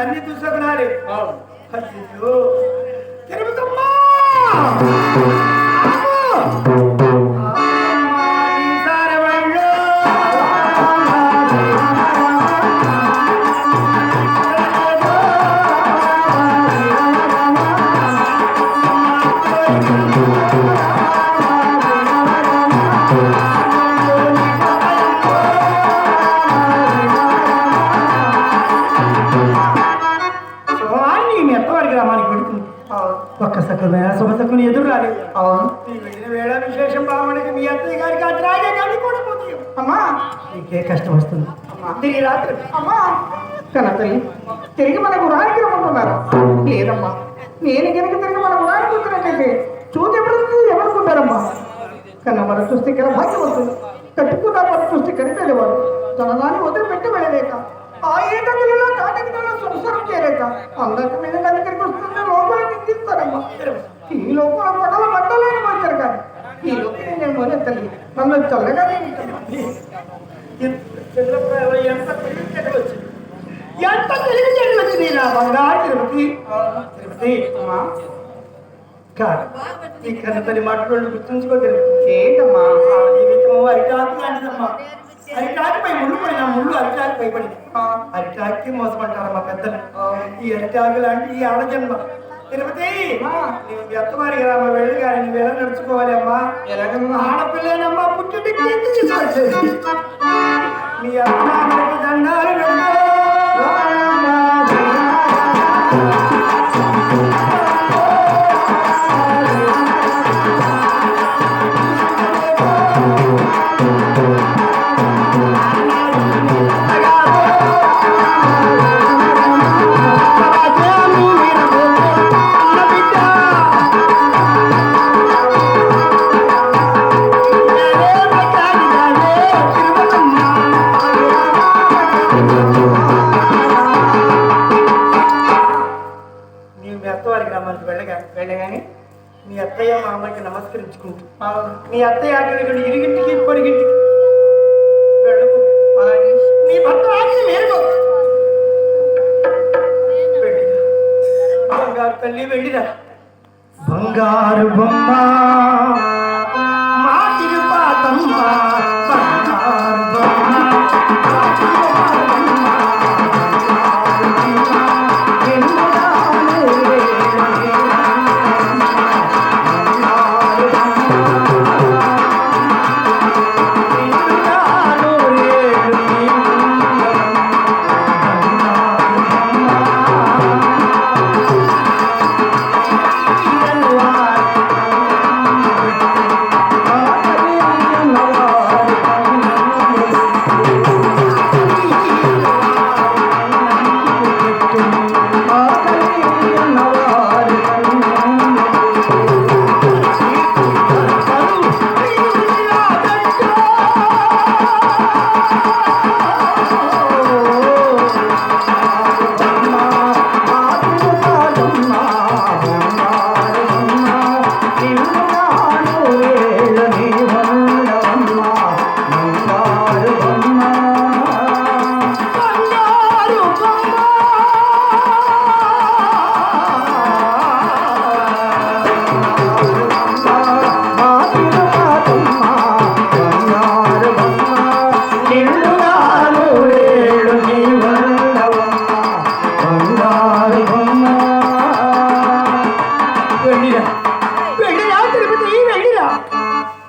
అన్ని చూసుకునాలి అయ్యో తిరుగుతమ్మా వెళుతుంది ఒక్క సకలమైన శుభసకుని ఎదురు రాలేదు అవును. వెళ్ళిన వేళ విశేషం బాగుండేది మీ అత్తయ్య గారికి అది రాగే కానీ కూడా పోతుంది. అమ్మా! నీకే కష్టం వస్తుంది. తిరిగి రాత్రి అమ్మా! కన్న తల్లి తిరిగి మన గురానికి రమ్మంటున్నారు. లేదమ్మా. నేను కనుక తిరిగి మన గురానికి వచ్చినట్టయితే చూసి ఎవరు ఎవరుకుంటారమ్మా? కన్న మన చూస్తే ఇక్కడ భాగ్యవంతుడు కట్టుకున్న మన చూస్తే కనిపెట్టేవాడు తనదాన్ని వదిలిపెట్టి వెళ్ళలేక ఆ ఏటగిలో తాటగిలో సంసారం చేయలేక అందరికి మీద వస్తున్న లోపల నిందిస్తారమ్మా ఈ లోపల పడవ పట్టలేని వచ్చారు కానీ ఈ లోపల నేను మొదలు తల్లి నన్ను చల్లగా ఎంత తెలివితేటలు వచ్చింది వచ్చింది నా బంగారు తిరుపతి? తిరుపతి. అమ్మా. కాదు ఈ కన్నతని మాటలు గుర్తుంచుకో తిరుపతి. ఏంటమ్మా? జీవితం అరిటాకి లాంటిదమ్మా అరిటాకిపై ముళ్ళు పడిన ముళ్ళు అరిటాకిపై పడింది అరిటాకి మోసమంటారమ్మా పెద్దలు. ఈ అరిటాకి లాంటి ఈ ఆడజన్మ. తిరుపతి! నీవు వ్యక్తవారి గ్రామ వెళ్ళి కానీ నువ్వు ఎలా నడుచుకోవాలి అమ్మా? ఎలాగమ్మా? ఆడపిల్లేనమ్మా తీసుకొచ్చేది మీ అమ్మాయికి దండాలు వెళ్ళగానే మీ అత్తయ్య మా అమ్మకి నమస్కరించుకుంటూ మీ అత్తయ్య ఆటలు ఇరిగింటికి పొరిగింటికి వెళ్ళకు. అలాగే నీ భర్త ఆటలు మేలుకో బంగారు తల్లి వెళ్ళిరా. బంగారు బొమ్మ.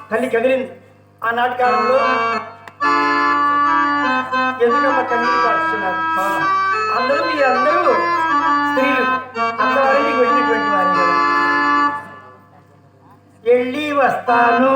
తల్లి కదిలింది ఆనాటి కాలంలో ఎందుకమ్మ కన్నీరు కాస్తున్నారు అందరూ మీ అందరూ స్త్రీలు అంతవరకు వెళ్ళినటువంటి వారు కదా. వెళ్ళి వస్తాను.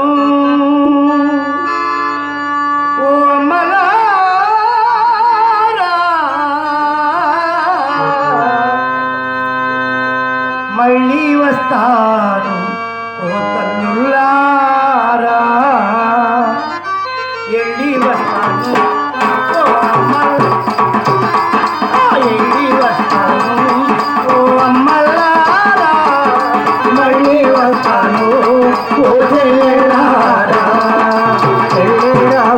వస్తాను ఓ చెల్లెలారా చెల్లెరావమ్మా